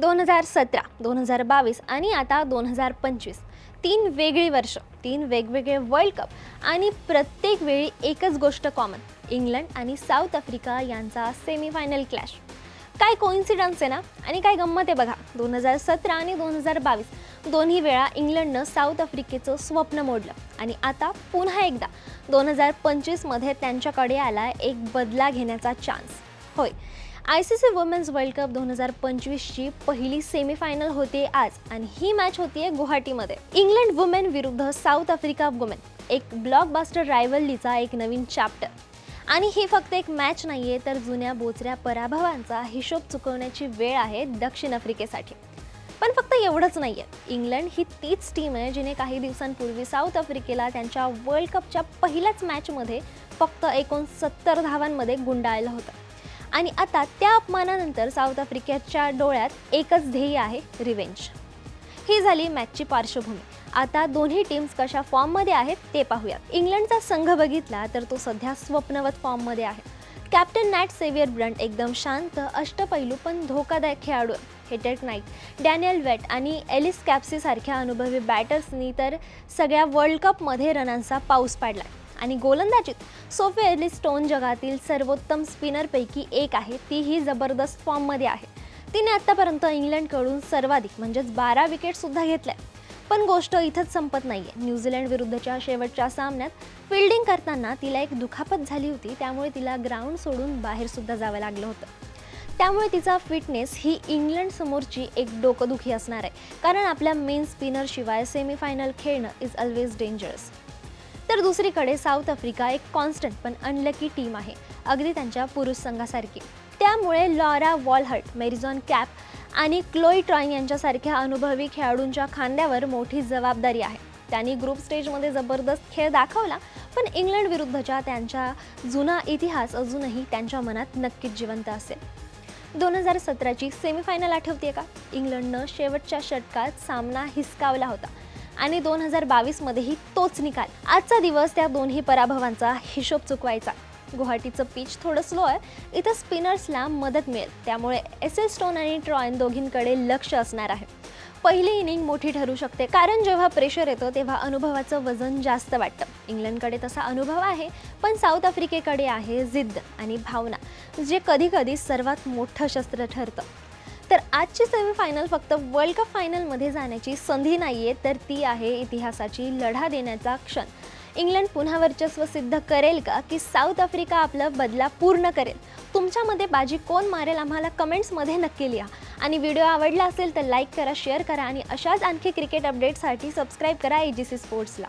दोन हजार सतरा दोन हजार बावीस आणि आता दोन हजार पंचवीस. तीन वेगळी वर्ष तीन वेगवेगळे वर्ल्ड कप आणि प्रत्येक वेळी एकच गोष्ट कॉमन इंग्लंड आणि साऊथ आफ्रिका यांचा सेमीफायनल क्लॅश काय कोइन्सिडन्स आहे ना? आणि काय गंमत आहे बघा दोन हजार सतरा आणि दोन हजार बावीस दोन्ही वेळा इंग्लंडनं साऊथ आफ्रिकेचं स्वप्न मोडलं. आणि आता पुन्हा एकदा दोन हजार पंचवीसमध्ये त्यांच्याकडे आला एक बदला घेण्याचा चान्स होय I C C women's world cup दोन हजार पंचवीसची पहिली सेमीफायनल होते आज आणि ही मॅच होतीये गुवाहाटीमध्ये. इंग्लंड वुमेन विरुद्ध साऊथ आफ्रिका वुमेन एक ब्लॉकबास्टर रायवल्लीचा एक नवीन चॅप्टर आणि ही फक्त एक मॅच नाही आहे तर जुन्या बोचऱ्या पराभवांचा हिशोब चुकवण्याची वेळ आहे दक्षिण आफ्रिकेसाठी. पण फक्त एवढंच नाही आहे इंग्लंड ही तीच टीम आहे जिने काही दिवसांपूर्वी साऊथ आफ्रिकेला त्यांच्या वर्ल्ड कपच्या पहिल्याच मॅचमध्ये फक्त एकोणसत्तर धावांमध्ये गुंडाळलं होतं. आणि आता त्या अपमानानंतर साऊथ आफ्रिकेच्या डोळ्यात एकच ध्येय आहे रिवेंज ही झाली मॅचची पार्श्वभूमी. आता दोन्ही टीम्स कशा फॉर्ममध्ये आहेत ते पाहूयात. इंग्लंडचा संघ बघितला तर तो सध्या स्वप्नवत फॉर्ममध्ये आहे. कॅप्टन नॅट सेवियर ब्रंट एकदम शांत अष्टपैलू पण धोकादायक खेळाडू आहे. हेटेट नाईट डॅनियल वेट आणि एलिस कॅप्सीसारख्या अनुभवी बॅटर्सनी तर सगळ्या वर्ल्ड कपमध्ये रनांचा पाऊस आहे आणि गोलंदाजीत सोफी एलिस स्टोन जगातील सर्वोत्तम स्पिनरपैकी एक आहे. तीही जबरदस्त फॉर्ममध्ये आहे. तिने आत्तापर्यंत इंग्लंडकडून सर्वाधिक म्हणजेच बारा विकेटसुद्धा घेतल्या. पण गोष्ट इथंच संपत नाही आहे न्यूझीलंड विरुद्धच्या शेवटच्या सामन्यात फिल्डिंग करताना तिला एक दुखापत झाली होती. त्यामुळे तिला ग्राउंड सोडून बाहेरसुद्धा जावं लागलं होतं. त्यामुळे तिचा फिटनेस ही इंग्लंडसमोरची एक डोकंदुखी असणार आहे. कारण आपल्या मेन स्पिनरशिवाय सेमीफायनल खेळणं इज ऑलवेज डेंजरस तर दुसरीकडे साऊथ आफ्रिका एक कॉन्स्टंट पण अनलकी टीम आहे. अगदी त्यांच्या पुरुष संघासारखी. त्यामुळे लॉरा वॉलहर्ट मेरिझॉन कॅप आणि क्लोई ट्रॉईंग यांच्यासारख्या अनुभवी खेळाडूंच्या खांद्यावर मोठी जबाबदारी आहे. त्यांनी ग्रुप स्टेजमध्ये जबरदस्त खेळ दाखवला पण इंग्लंड विरुद्धच्या त्यांच्या जुना इतिहास अजूनही त्यांच्या मनात नक्कीच जिवंत असेल. दोन हजार सतराची सेमीफायनल आठवते का? इंग्लंडनं शेवटच्या षटकात सामना हिसकावला होता. आणि दोन हजार बावीसमध्येही तोच निकाल. आजचा दिवस त्या दोन्ही पराभवांचा हिशोब चुकवायचा. गुवाहाटीचं पिच थोडं स्लो आहे. इथं स्पिनर्सला मदत मिळेल. त्यामुळे एस एल स्टोन आणि ट्रॉयन दोघींकडे लक्ष असणार आहे. पहिली इनिंग मोठी ठरू शकते. कारण जेव्हा प्रेशर येतं तेव्हा अनुभवाचं वजन जास्त वाटतं. इंग्लंडकडे तसा अनुभव आहे पण साऊथ आफ्रिकेकडे आहे जिद्द आणि भावना जे कधीकधी सर्वात मोठं शस्त्र ठरतं. तर आजची सेमीफायनल फक्त वर्ल्ड कप फायनलमध्ये जाण्याची संधी नाही आहे तर ती आहे इतिहासाची लढा देण्याचा क्षण. इंग्लंड पुन्हा वर्चस्व सिद्ध करेल का की साऊथ आफ्रिका आपला बदला पूर्ण करेल? तुमच्यामध्ये बाजी कोण मारेल आम्हाला कमेंट्समध्ये नक्की लिहा. आणि व्हिडिओ आवडला असेल तर लाईक करा शेअर करा आणि अशाच आणखी क्रिकेट अपडेटसाठी सबस्क्राईब करा ए जी सी स्पोर्ट्सला